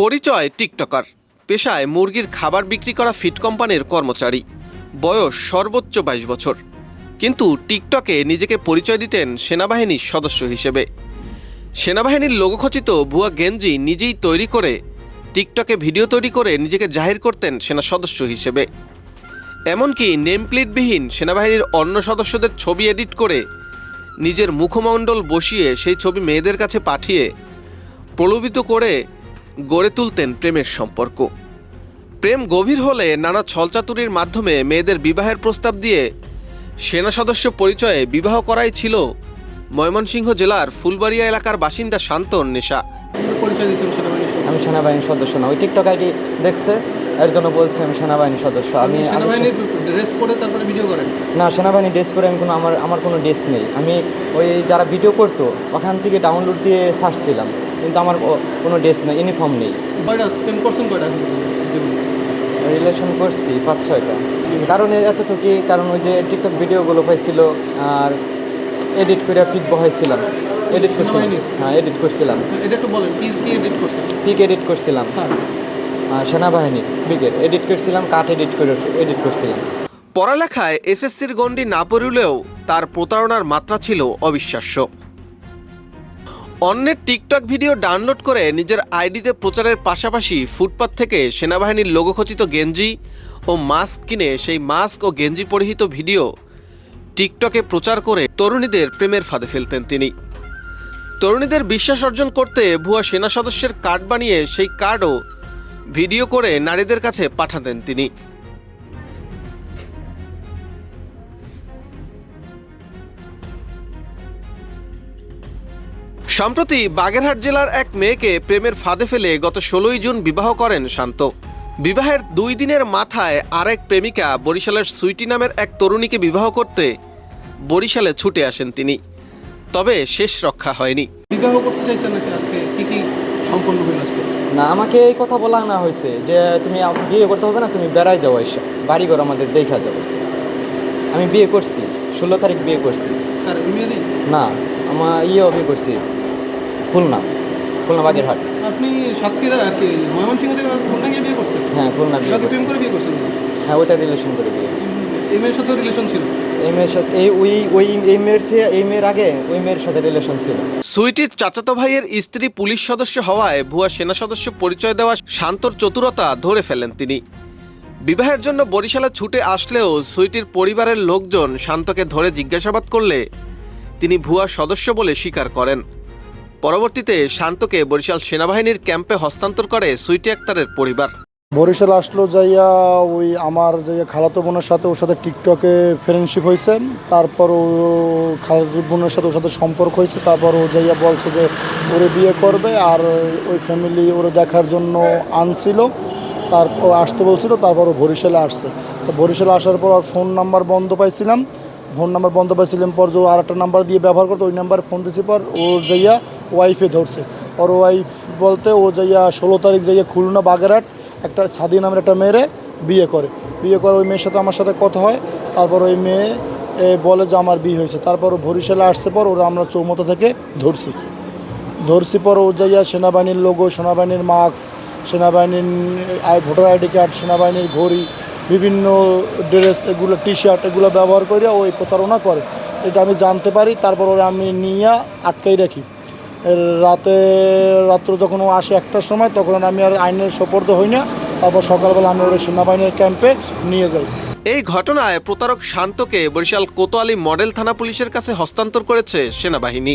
পরিচয় টিকটকার। পেশায় মুরগির খাবার বিক্রি করা ফিট কোম্পানির কর্মচারী। বয়স সর্বোচ্চ বাইশ বছর। কিন্তু টিকটকে নিজেকে পরিচয় দিতেন সেনাবাহিনীর সদস্য হিসেবে। সেনাবাহিনীর লোগোখচিত ভুয়া গেঞ্জি নিজেই তৈরি করে, টিকটকে ভিডিও তৈরি করে নিজেকে জাহির করতেন সেনা সদস্য হিসেবে। এমনকি নেমপ্লেটবিহীন সেনাবাহিনীর অন্য সদস্যদের ছবি এডিট করে নিজের মুখমণ্ডল বসিয়ে সেই ছবি মেয়েদের কাছে পাঠিয়ে প্রলোভিত করে গড়ে তুলতেন প্রেমের সম্পর্ক। প্রেম গভীর হলে নানা ছলচাতুরির মাধ্যমে মেয়েদের বিবাহের প্রস্তাব দিয়ে সেনা সদস্য পরিচয়ে বিবাহ করাই ছিল ময়মনসিংহ জেলার ফুলবাড়িয়া এলাকার বাসিন্দা শান্তন নেশা। আমি সেনাবাহিনীর সদস্য না ওই টিকটক আইডি দেখছে এর জন্য বলছে আমি সেনাবাহিনীর সদস্য। আমি আমি ড্রেস পরে তারপরে ভিডিও করেন? না সেনাবাহিনী ড্রেস করে আমি কোনো আমার আমার কোনো ড্রেস নেই। আমি ওই যারা ভিডিও করতো ওখান থেকে ডাউনলোড দিয়ে সার্চছিলাম কিন্তু আমার কোনো ড্রেস নেই ইউনিফর্ম নেই। কয়টা? টেন পার্সেন্ট কয়টা রিলেশন করছি পাঁচ ছয়টা। কারণ এতটুকুই কারণ ওই যে টিকটক ভিডিওগুলো পাইছিল আর এডিট করে পিক বহাইছিলাম। এডিট করছিলাম। হ্যাঁ এডিট করছিলাম। এটা একটু বলেন কি কি এডিট করছেন? পিক এডিট করছিলাম। হ্যাঁ। আর সেনাবাহিনীর পিকের এডিট করছিলাম কাট এডিট করে এডিট করছিলাম। পড়ালেখায় এসএসসির গণ্ডি না পড়লেও তার প্রতারণার মাত্রা ছিল অবিশ্বাস্য। অন্যের টিকটক ভিডিও ডাউনলোড করে নিজের আইডিতে প্রচারের পাশাপাশি ফুটপাত থেকে সেনাবাহিনীর লোগোখচিত গেঞ্জি ও মাস্ক কিনে সেই মাস্ক ও গেঞ্জি পরিহিত ভিডিও টিকটকে প্রচার করে তরুণীদের প্রেমের ফাঁদে ফেলতেন তিনি। তরুণীদের বিশ্বাস অর্জন করতে ভুয়া সেনা সদস্যের কার্ড বানিয়ে সেই কার্ডও ভিডিও করে নারীদের কাছে পাঠাতেন তিনি। সম্প্রতি বাগেরহাট জেলার এক মেয়েকে প্রেমের ফাঁদে ফেলে গত ষোলোই জুন বিবাহ করেন শান্ত। বিবাহের দুই দিনের মাথায় আরেক প্রেমিকা বরিশালের সুইটি নামের এক তরুণীকে বিবাহ করতে বরিশালে ছুটে আসেন তিনি। তবে শেষ রক্ষা হয়নি। বিবাহ করতে চাইছেন নাকি আজকে? কি কি সম্পন্ন হইল আজকে? না আমাকে এই কথা বলা না হয়েছে যে তুমি বিয়ে করতে হবে না তুমি বেড়াই যাও এসে। বাড়িঘর আমাদের দেখা যাবে। আমি বিয়ে করছি ষোলো তারিখ বিয়ে করছি। স্যার না আমার ইয়েও বিয়ে করছি। খুলনা খুলনা বাগেরহাট। আপনি সাতক্ষীরা আর কি ময়মনসিংহ থেকে খুলনা গিয়ে বিয়ে করছেন? হ্যাঁ খুলনা বিয়ে প্রেম করে বিয়ে করছেন? হ্যাঁ ওইটা রিলেশন করে বিয়ে এই মেয়ের সাথে রিলেশন ছিল? এই মেয়ের সাথে এই ওই ওই এই মেয়ের চেয়ে এই মেয়ের আগে ওই মেয়ের সাথে রিলেশন ছিল। সুইটির চাচাতো ভাইয়ের স্ত্রী পুলিশ সদস্য হওয়ায় ভুয়া সেনা সদস্য পরিচয় দেওয়া শান্তর চতুরতা ধরে ফেলেন তিনি। বিবাহের জন্য বরিশালে ছুটে আসলেও সুইটির পরিবারের লোকজন শান্তকে ধরে জিজ্ঞাসাবাদ করলে তিনি ভুয়া সদস্য বলে স্বীকার করেন। পরবর্তীতে শান্তকে বরিশাল সেনাবাহিনীর ক্যাম্পে হস্তান্তর করে সুইটি আক্তারের পরিবার। বরিশাল আসলো যাইয়া ওই আমার যাইয়া খালাতো বোনের সাথে ওর সাথে টিকটকে ফ্রেন্ডশিপ হয়েছে, তারপর ও খালাতো বোনের সাথে ওর সাথে সম্পর্ক হয়েছে, তারপর ও যাইয়া বলছে যে ওরে বিয়ে করবে আর ওই ফ্যামিলি ওরে দেখার জন্য আনছিল, তারপর আসতে বলছিল, তারপর ও বরিশালে আসছে। তো বরিশালে আসার পর ফোন নাম্বার বন্ধ পাইছিলাম। ফোন নাম্বার বন্ধ পাইছিলাম, পর যে আর একটা নাম্বার দিয়ে ব্যবহার করতো, ওই নাম্বার ফোন দিয়েছি পর ও যাইয়া ওয়াইফে ধরছে। ওর ওয়াইফ বলতে ও যাইয়া ষোলো তারিখ যাইয়া খুলনা বাগেরহাট, একটা সাদি নামের একটা মেয়েরে বিয়ে করে। বিয়ে করে ওই মেয়ের সাথে আমার সাথে কথা হয়, তারপর ওই মেয়ে বলে যে আমার বিয়ে হয়েছে। তারপর ও বরিশালে আসছে, পর ওরা আমরা চৌমতা থেকে ধরছি। ধরছি, পর ও যাইয়া সেনাবাহিনীর লোগো সেনাবাহিনীর মাস্ক সেনাবাহিনীর ভোটার আইডি কার্ড সেনাবাহিনীর ঘড়ি বিভিন্ন ড্রেস এগুলো টি শার্ট এগুলো ব্যবহার করে ওই প্রতারণা করে। এটা আমি জানতে পারি, তারপর ওরা আমি নিয়ে আটকাই রাখি। রাতে, রাত্র যখন ও আসে একটার সময়, তখন আমি আর আইনের সোপর্দ হই না। তারপর সকালবেলা আমি ওরা সেনাবাহিনীর ক্যাম্পে নিয়ে যাই। এই ঘটনায় প্রতারক শান্তকে বরিশাল কোতোয়ালি মডেল থানা পুলিশের কাছে হস্তান্তর করেছে সেনাবাহিনী।